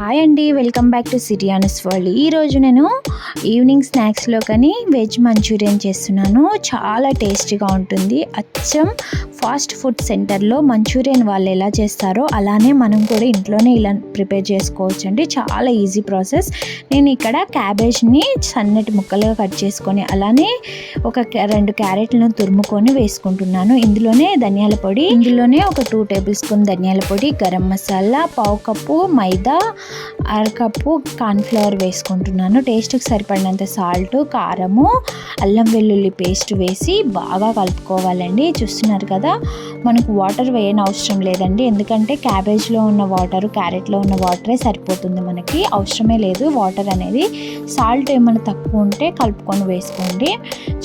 Hi అండి welcome back to city ఆనస్ world. ఈరోజు నేను ఈవినింగ్ స్నాక్స్లో కానీ వెజ్ మంచూరియన్ చేస్తున్నాను. చాలా టేస్టీగా ఉంటుంది. అచ్చం ఫాస్ట్ ఫుడ్ సెంటర్లో మంచూరియన్ వాళ్ళు ఎలా చేస్తారో అలానే మనం కూడా ఇంట్లోనే ఇలా ప్రిపేర్ చేసుకోవచ్చు అండి చాలా ఈజీ ప్రాసెస్ నేను ఇక్కడ క్యాబేజ్ని సన్నటి ముక్కలుగా కట్ చేసుకొని అలానే ఒక రెండు క్యారెట్లను తురుముకొని వేసుకుంటున్నాను. ఇందులోనే ధనియాల పొడి ఇందులోనే ఒక టూ టేబుల్ స్పూన్ ధనియాల పొడి గరం మసాలా పావు కప్పు మైదా అరకప్పు కార్న్ఫ్లవర్ వేసుకుంటున్నాను. టేస్ట్కి సరిపడినంత సాల్ట్ కారము అల్లం వెల్లుల్లి పేస్ట్ వేసి బాగా కలుపుకోవాలండి. చూస్తున్నారు కదా మనకు వాటర్ వేయని అవసరం లేదండి. ఎందుకంటే క్యాబేజ్లో ఉన్న వాటర్ క్యారెట్లో ఉన్న వాటరే సరిపోతుంది మనకి. అవసరమే లేదు వాటర్ అనేది. సాల్ట్ ఏమైనా తక్కువ ఉంటే కలుపుకొని వేసుకోండి.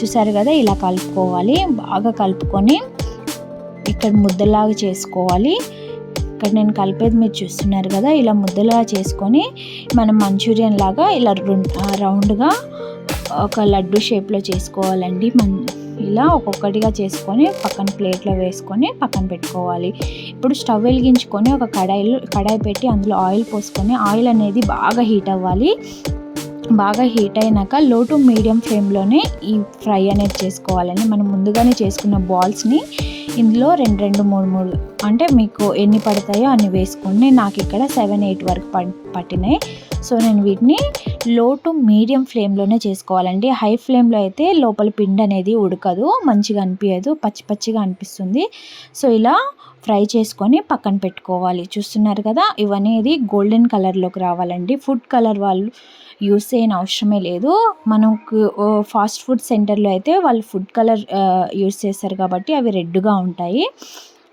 చూసారు కదా ఇలా కలుపుకోవాలి. బాగా కలుపుకొని ఇక్కడ ముద్దలాగా చేసుకోవాలి. ఇక్కడ నేను కలిపేది మీరు చూస్తున్నారు కదా ఇలా ముద్దలా చేసుకొని మనం మంచూరియన్ లాగా ఇలా రౌండ్గా ఒక లడ్డు షేప్లో చేసుకోవాలండి. మన్ ఇలా ఒక్కొక్కటిగా చేసుకొని పక్కన ప్లేట్లో వేసుకొని పక్కన పెట్టుకోవాలి. ఇప్పుడు స్టవ్ వెలిగించుకొని ఒక కడాయిలో కడాయి పెట్టి అందులో ఆయిల్ పోసుకొని ఆయిల్ అనేది బాగా హీట్ అవ్వాలి. బాగా హీట్ అయినాక లో టు మీడియం ఫ్లేమ్లోనే ఈ ఫ్రై అనేది చేసుకోవాలండి. మనం ముందుగానే చేసుకున్న బాల్స్ని ఇందులో రెండు రెండు మూడు మూడు అంటే మీకు ఎన్ని పడతాయో అన్ని వేసుకోండి నాకు ఇక్కడ సెవెన్ ఎయిట్ వరకు పట్టినాయి. సో నేను వీటిని లో టు మీడియం ఫ్లేమ్లోనే చేసుకోవాలండి. హై ఫ్లేమ్లో అయితే లోపల పిండి అనేది ఉడకదు మంచిగా అనిపించదు పచ్చి పచ్చిగా అనిపిస్తుంది. సో ఇలా ఫ్రై చేసుకొని పక్కన పెట్టుకోవాలి. చూస్తున్నారు కదా ఇవనేది గోల్డెన్ కలర్లోకి రావాలండి. ఫుడ్ కలర్ వాళ్ళు యూస్ చేయని అవసరమే లేదు. మనకు ఫాస్ట్ ఫుడ్ సెంటర్లో అయితే వాళ్ళు ఫుడ్ కలర్ యూస్ చేస్తారు కాబట్టి అవి రెడ్గా ఉంటాయి.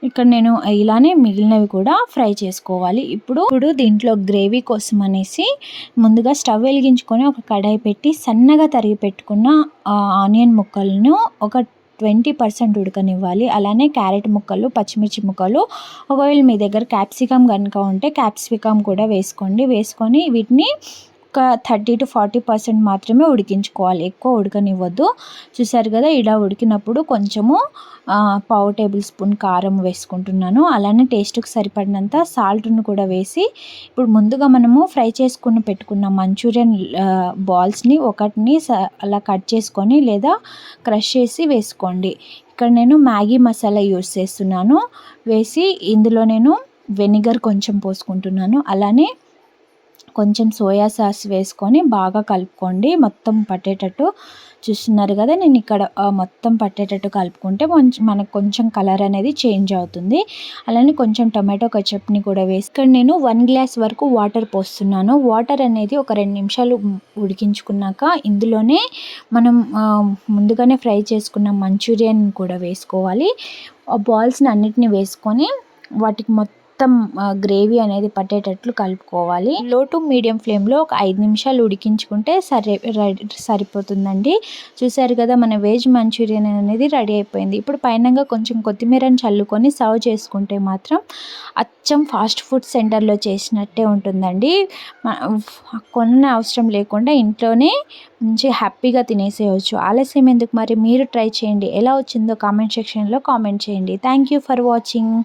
ఇక్కడ నేను ఇలానే మిగిలినవి కూడా ఫ్రై చేసుకోవాలి. ఇప్పుడు ఇప్పుడు దీంట్లో గ్రేవీ కోసం అనేసి ముందుగా స్టవ్ వెలిగించుకొని ఒక కడాయి పెట్టి సన్నగా తరిగి పెట్టుకున్న ఆనియన్ ముక్కలను ఒక ట్వంటీ పర్సెంట్ ఉడకనివ్వాలి. అలానే క్యారెట్ ముక్కలు పచ్చిమిర్చి ముక్కలు ఒకవేళ మీ దగ్గర క్యాప్సికమ్ కనుక ఉంటే క్యాప్సికమ్ కూడా వేసుకోండి. వేసుకొని వీటిని ఒక థర్టీ టు ఫార్టీ పర్సెంట్ మాత్రమే ఉడికించుకోవాలి. ఎక్కువ ఉడకనివ్వద్దు. చూసారు కదా ఇలా ఉడికినప్పుడు కొంచెము పావు టేబుల్ స్పూన్ కారం వేసుకుంటున్నాను. అలానే టేస్ట్కి సరిపడినంత సాల్ట్ను కూడా వేసి ఇప్పుడు ముందుగా మనము ఫ్రై చేసుకుని పెట్టుకున్న మంచూరియన్ బాల్స్ని ఒకటిని స- అలా కట్ చేసుకొని లేదా క్రష్ చేసి వేసుకోండి. ఇక్కడ నేను మ్యాగీ మసాలా యూస్ చేస్తున్నాను. వేసి ఇందులో నేను వెనిగర్ కొంచెం పోసుకుంటున్నాను. అలానే కొంచెం సోయా సాస్ వేసుకొని బాగా కలుపుకోండి. మొత్తం పట్టేటట్టు చూస్తున్నారు కదా నేను ఇక్కడ మొత్తం పట్టేటట్టు కలుపుకుంటే మనకు కొంచెం కలర్ అనేది చేంజ్ అవుతుంది. అలానే కొంచెం టొమాటో కచప్ని కూడా వేసి ఇక్కడ నేను వన్ గ్లాస్ వరకు వాటర్ పోస్తున్నాను. వాటర్ అనేది ఒక రెండు నిమిషాలు ఉడికించుకున్నాక ఇందులోనే మనం ముందుగానే ఫ్రై చేసుకున్న మంచూరియన్ కూడా వేసుకోవాలి. ఆ బాల్స్ని అన్నిటిని వేసుకొని వాటికి మొత్తం మొత్తం గ్రేవీ అనేది పట్టేటట్లు కలుపుకోవాలి. లో టు మీడియం ఫ్లేమ్లో ఒక ఐదు నిమిషాలు ఉడికించుకుంటే సరే రెడీ సరిపోతుందండి. చూసారు కదా మన వెజ్ మంచూరియన్ అనేది రెడీ అయిపోయింది. ఇప్పుడు పైనంగా కొంచెం కొత్తిమీరని చల్లుకొని సర్వ్ చేసుకుంటే మాత్రం అచ్చం ఫాస్ట్ ఫుడ్ సెంటర్లో చేసినట్టే ఉంటుందండి. కొన్న అవసరం లేకుండా ఇంట్లోనే మంచి హ్యాపీగా తినేసేయచ్చు. ఆలస్యం ఎందుకు? మరి మీరు ట్రై చేయండి. ఎలా వచ్చిందో కామెంట్ సెక్షన్లో కామెంట్ చేయండి. Thank you for watching.